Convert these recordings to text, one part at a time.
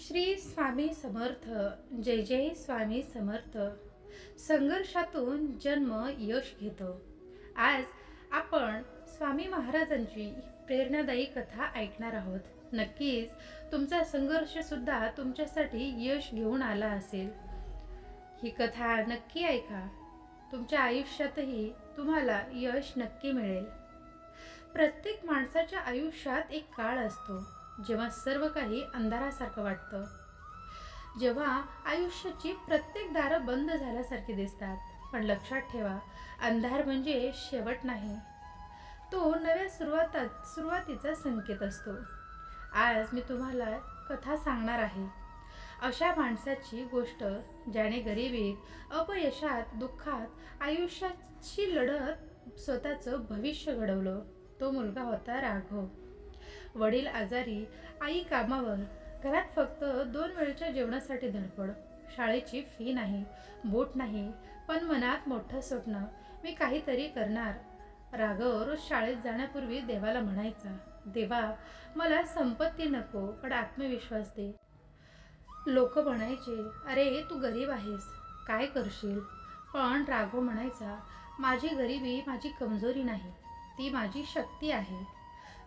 श्री स्वामी समर्थ जय जय स्वामी समर्थ. संघर्षातून जन्म यश घेतो. आज आपण स्वामी महाराजांची प्रेरणादायी कथा ऐकणार आहोत. नक्कीच तुमचा संघर्ष सुद्धा तुमच्यासाठी यश घेऊन आला असेल. ही कथा नक्की ऐका. तुमच्या आयुष्यातही तुम्हाला यश नक्की मिळेल. प्रत्येक माणसाच्या आयुष्यात एक काळ असतो. जेव्हा सर्व काही अंधारासारखं वाटतं जेव्हा आयुष्याची प्रत्येक दारं बंद झाल्यासारखी दिसतात. पण लक्षात ठेवा अंधार म्हणजे शेवट नाही. तो नव्या सुरुवातात सुरुवातीचा संकेत असतो. आज मी तुम्हाला कथा सांगणार आहे. अशा माणसाची गोष्ट ज्याने गरिबीत अपयशात दुःखात आयुष्याची लढत स्वतःचं भविष्य घडवलं. तो मुलगा होता राघव. वडील आजारी आई कामावर. घरात फक्त दोन वेळच्या जेवणासाठी धडपड. शाळेची फी नाही बोट नाही पण मनात मोठं स्वप्न. मी काहीतरी करणार. राघव रोज शाळेत जाण्यापूर्वी देवाला म्हणायचा देवा मला संपत्ती नको पण आत्मविश्वास दे. लोक म्हणायचे अरे तू गरीब आहेस काय करशील? पण राघव म्हणायचा माझी गरिबी माझी कमजोरी नाही ती माझी शक्ती आहे.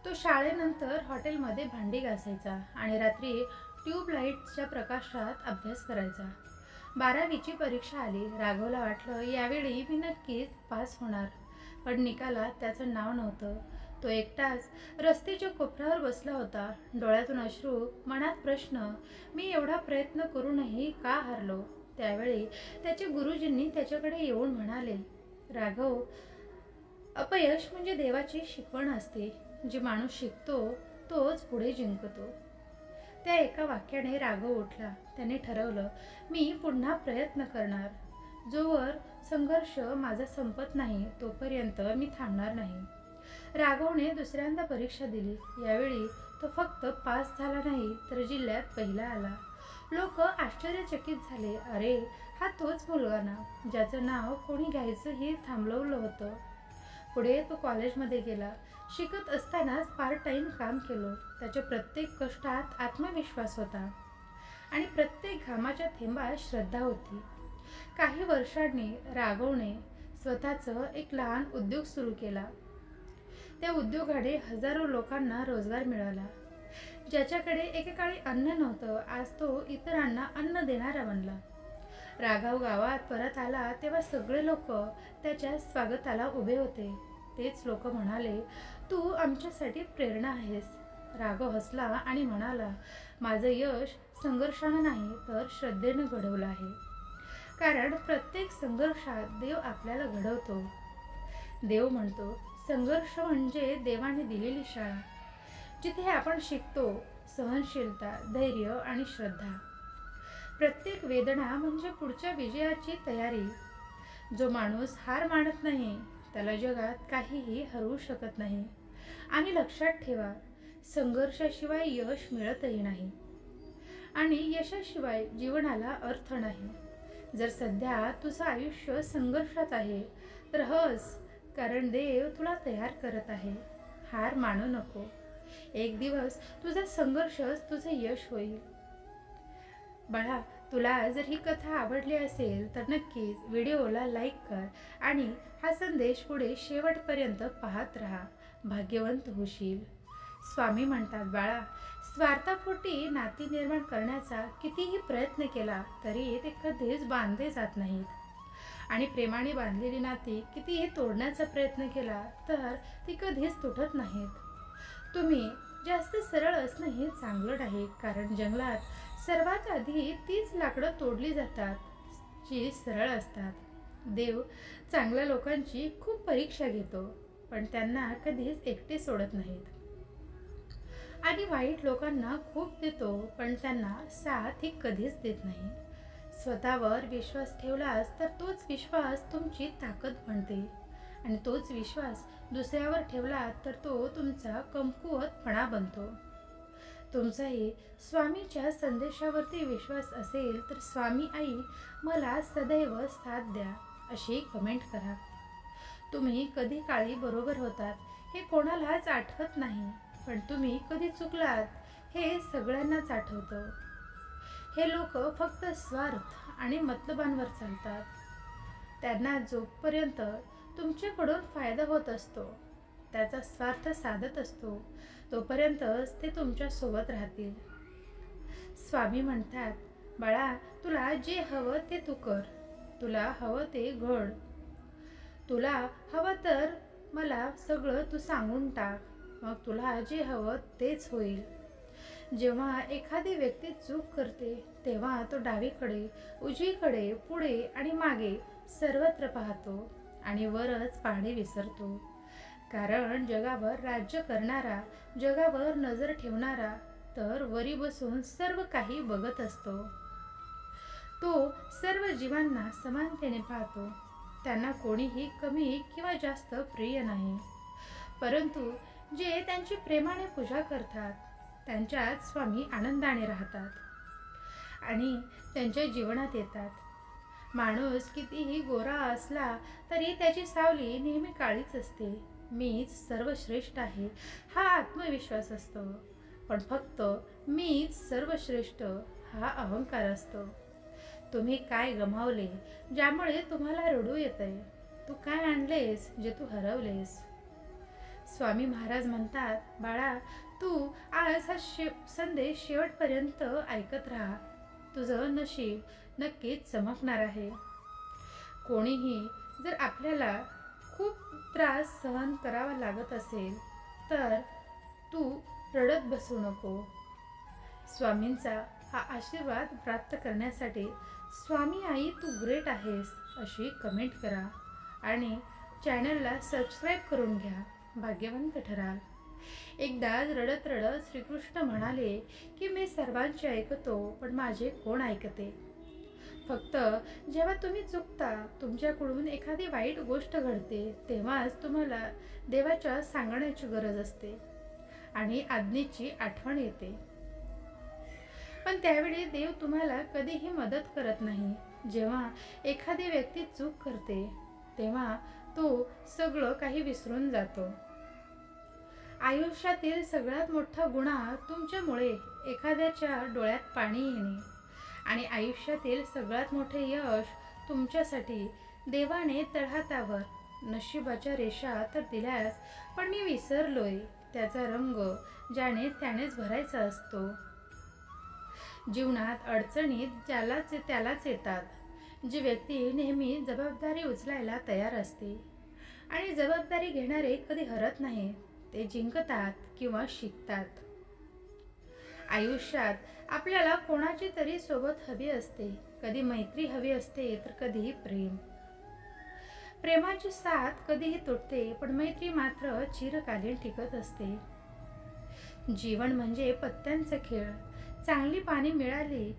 तो शाळेनंतर हॉटेलमध्ये भांडी घासायचा आणि रात्री ट्यूबलाईटच्या प्रकाशात अभ्यास करायचा. बारावीची परीक्षा आली राघवला वाटलं यावेळी मी नक्कीच पास होणार. पण निकालात त्याचं नाव नव्हतं. तो एकटाच रस्त्याच्या कोपऱ्यावर बसला होता. डोळ्यातून अश्रू मनात प्रश्न मी एवढा प्रयत्न करूनही का हरलो? त्यावेळी त्याच्या गुरुजींनी त्याच्याकडे येऊन म्हणाले राघव अपयश म्हणजे देवाची शिकवण असते. जे माणूस शिकतो तोच पुढे जिंकतो. त्या एका वाक्याने राघव उठला. त्याने ठरवलं मी पुन्हा प्रयत्न करणार. जोवर संघर्ष माझा संपत नाही तोपर्यंत मी थांबणार नाही. राघवने दुसऱ्यांदा परीक्षा दिली. यावेळी तो फक्त पास झाला नाही तर जिल्ह्यात पहिला आला. लोक आश्चर्यचकित झाले. अरे हा तोच मुलगा ना ज्याचं नाव कोणी घ्यायचं हे थांबवलं होतं. पुढे तो कॉलेजमध्ये गेला. शिकत असतानाच पार्ट टाईम काम केलं. त्याच्या प्रत्येक कष्टात आत्मविश्वास होता. आणि प्रत्येक घामाच्या थेंबात श्रद्धा होती. काही वर्षांनी राघवने स्वतःचं एक लहान उद्योग सुरू केला. त्या उद्योगाने हजारो लोकांना रोजगार मिळाला. ज्याच्याकडे एकेकाळी अन्न नव्हतं आज तो इतरांना अन्न देणारा बनला. राघव गावात परत आला तेव्हा सगळे लोक त्याच्या स्वागताला उभे होते. तेच लोक म्हणाले तू आमच्यासाठी प्रेरणा आहेस. राघव हसला आणि म्हणाला माझं यश संघर्षानं नाही तर श्रद्धेनं घडवलं आहे. कारण प्रत्येक संघर्षात देव आपल्याला घडवतो. देव म्हणतो संघर्ष म्हणजे देवाने दिलेली शाळा जिथे आपण शिकतो सहनशीलता धैर्य आणि श्रद्धा. प्रत्येक वेदना म्हणजे पुढच्या विजयाची तयारी. जो माणूस हार मानत नाही त्याला जगात काहीही हरवू शकत नाही. आणि लक्षात ठेवा संघर्षाशिवाय यश मिळतही नाही. आणि यशाशिवाय जीवनाला अर्थ नाही. जर सध्या तुझं आयुष्य संघर्षात आहे तर हस कारण देव तुला तयार करत आहे. हार मानू नको. एक दिवस तुझा संघर्षच तुझं यश होईल. बाळा तुला जर ही कथा आवडली असेल तर नक्कीच व्हिडिओला लाईक कर आणि हा संदेश पुढे शेवटपर्यंत पाहत राहा. भाग्यवंत होशील. स्वामी म्हणतात बाळा स्वार्थापोटी नाती निर्माण करण्याचा कितीही प्रयत्न केला तरी ते कधीच बांधले जात नाहीत. आणि प्रेमाने बांधलेली नाती कितीही तोडण्याचा प्रयत्न केला तर ती कधीच तुटत नाहीत. तुम्ही जास्त सरळ असणं हे चांगलं आहे कारण जंगलात सर्वात आधी तीच लाकडं तोडली जातात जी सरळ असतात. देव चांगल्या लोकांची खूप परीक्षा घेतो पण त्यांना कधीच एकटे सोडत नाहीत. आणि वाईट लोकांना खूप देतो पण त्यांना साथ ही कधीच देत नाही. स्वतःवर विश्वास ठेवलास तर तोच विश्वास तुमची ताकद बनते. आणि तोच विश्वास दुसऱ्यावर ठेवला तर तो तुमचा कमकुवतपणा बनतो. तुमचाही स्वामीच्या संदेशावरती विश्वास असेल तर स्वामी आई मला सदैव साथ द्या अशी कमेंट करा. तुम्ही कधी काळी बरोबर होतात हे कोणालाच आठवत नाही पण तुम्ही कधी चुकलात हे सगळ्यांनाच आठवतं. हे लोक फक्त स्वार्थ आणि मतलबांवर चालतात. त्यांना जोपर्यंत तुमच्याकडून फायदा होत असतो त्याचा स्वार्थ साधत असतो तोपर्यंतच ते तुमच्यासोबत राहतील. स्वामी म्हणतात बाळा तुला जे हवं ते तू कर. तुला हवं ते घड. तुला हवं तर मला सगळं तू सांगून टाक. मग तुला जे हवं तेच होईल. जेव्हा एखादी व्यक्ती चूक करते तेव्हा तो डावीकडे उजवीकडे पुढे आणि मागे सर्वत्र पाहतो आणि वरच पाहणे विसरतो. कारण जगावर राज्य करणारा जगावर नजर ठेवणारा तर वरी बसून सर्व काही बघत असतो. तो सर्व जीवांना समानतेने पाहतो. त्यांना कोणीही कमी किंवा जास्त प्रिय नाही. परंतु जे त्यांची प्रेमाने पूजा करतात त्यांच्यात स्वामी आनंदाने राहतात आणि त्यांच्या जीवनात येतात. माणूस कितीही गोरा असला तरी त्याची सावली नेहमी काळीच असते. मीच सर्वश्रेष्ठ आहे हा आत्मविश्वास असतो. पण फक्त मीच सर्वश्रेष्ठ हा अहंकार असतो. तुम्ही काय गमावले ज्यामुळे तुम्हाला रडू येते तू काय आणलेस जे तू हरवलेस? स्वामी महाराज म्हणतात बाळा तू आज हा शे संदेश शेवटपर्यंत ऐकत राहा. तुझं नशीब नक्कीच चमकणार आहे. कोणीही जर आपल्याला खूप त्रास सहन करावा लागत असेल तर तू रडत बसू नको. स्वामींचा हा आशीर्वाद प्राप्त करण्यासाठी स्वामी आई तू ग्रेट आहेस अशी कमेंट करा आणि चॅनलला सबस्क्राईब करून घ्या. भाग्यवंत ठराल. एकदा रडत रडत श्रीकृष्ण म्हणाले की मी सर्वांचे ऐकतो पण माझे कोण ऐकते? फक्त जेव्हा तुम्ही चुकता तुमच्याकडून एखादी वाईट गोष्ट घडते तेव्हाच तुम्हाला देवाच्या सांगण्याची गरज असते आणि आज्ञेची आठवण येते. पण त्यावेळी देव तुम्हाला कधीही मदत करत नाही. जेव्हा एखादी व्यक्ती चूक करते तेव्हा तो सगळं काही विसरून जातो. आयुष्यातील सगळ्यात मोठा गुन्हा तुमच्यामुळे एखाद्याच्या डोळ्यात पाणी येणे. आणि आयुष्यातील सगळ्यात मोठे यश तुमच्यासाठी. देवाने तळहातावर नशिबाच्या रेषा तर दिल्यास पण मी विसरलोय त्याचा रंग ज्याने त्यानेच भरायचा असतो. जीवनात अडचणीत ज्यालाच त्यालाच येतात. जी व्यक्ती नेहमी जबाबदारी उचलायला तयार असते आणि जबाबदारी घेणारे कधी हरत नाही ते जिंकतात किंवा शिकतात. आयुष्यात आपल्याला कोणाची तरी सोबत हवी असते. कधी मैत्री हवी असते तर कधीही प्रेम. प्रेमाची साथ कधीही तुटते पण मैत्री मात्र चिरकालीन टिकत असते. जीवन म्हणजे पत्त्यांचा खेळ. चांगली पाने मिळाली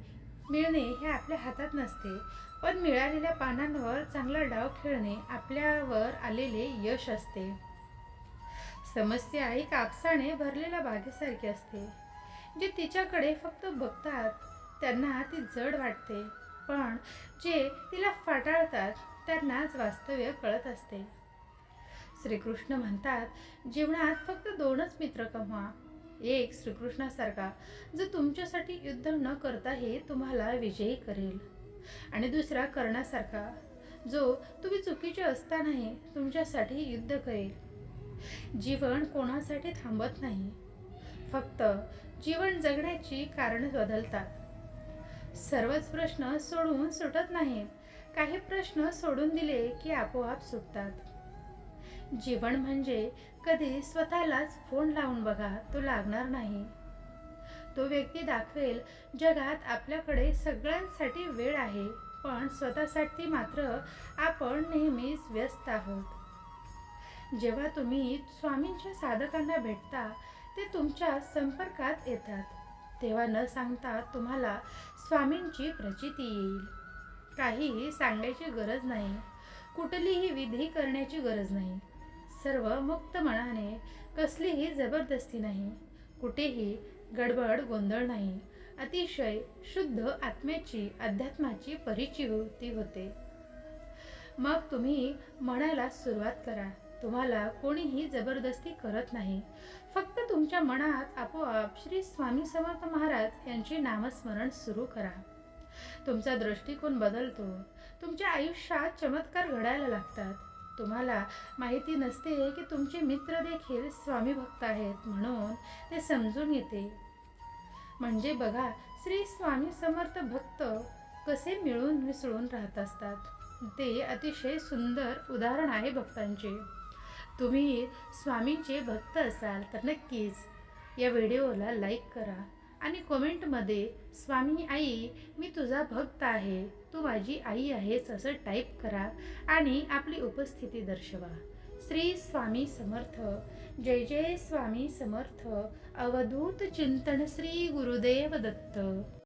मिळणे हे आपल्या हातात नसते पण मिळालेल्या पानांवर चांगला डाव खेळणे आपल्यावर आलेले यश असते. समस्या ही कापसाने भरलेल्या बागेसारखी असते. जे तिच्याकडे फक्त बघतात त्यांना ती जड वाटते. पण जे तिला फाटाळतात त्यांनाच वास्तव्य कळत असते. श्रीकृष्ण म्हणतात जीवनात फक्त दोनच मित्र कमवा. एक श्रीकृष्णासारखा जो तुमच्यासाठी युद्ध न करताही तुम्हाला विजयी करेल. आणि दुसरा कर्णासारखा जो तुम्ही चुकीचे असतानाही तुमच्यासाठी युद्ध करेल. जीवन कोणासाठी थांबत नाही. फक्त जीवन जगण्याची कारण बदलतात. सर्वच प्रश्न सोडून सुटत नाहीत काही प्रश्न सोडून दिले की आपोआप सुटतात. जीवन म्हणजे कधी स्वतःलाच फोन लावून बघा तो लागणार नाही. तो व्यक्ती दाखवेल जगात आपल्याकडे सगळ्यांसाठी वेळ आहे पण स्वतःसाठी मात्र आपण नेहमीच व्यस्त आहोत. जेव्हा तुम्ही स्वामींच्या साधकांना भेटता ते तुमच्या संपर्कात येतात. तेव्हा न सांगता तुम्हाला स्वामींची प्रचिती येईल. काहीही सांगायची गरज नाही. कुठलीही विधी करण्याची गरज नाही. सर्व मुक्त मनाने कसलीही जबरदस्ती नाही. कुठेही गडबड गोंधळ नाही. अतिशय शुद्ध आत्म्याची अध्यात्माची परिचिती होते. मग तुम्ही म्हणायला सुरुवात करा. तुम्हाला कोणीही जबरदस्ती करत नाही. फक्त तुमच्या मनात आपोआप श्री स्वामी समर्थ महाराज यांचे नामस्मरण सुरू करा. तुमचा दृष्टिकोन बदलतो. तुमच्या आयुष्यात चमत्कार घडायला लागतात. तुम्हाला माहिती नसते की तुमचे मित्र देखील स्वामी भक्त आहेत म्हणून ते समजून येते. म्हणजे बघा श्री स्वामी समर्थ भक्त कसे मिळून मिसळून राहत असतात. ते अतिशय सुंदर उदाहरण आहे भक्तांचे. तुम्ही स्वामींचे भक्त असाल तर नक्कीच. या व्हिडिओला लाईक करा आणि कमेंटमध्ये स्वामी आई मी तुझा भक्त आहे. तू माझी आई आहेस असं टाईप करा आणि आपली उपस्थिती दर्शवा. श्री स्वामी समर्थ. जय जय स्वामी समर्थ. अवधूत चिंतन श्री गुरुदेव दत्त.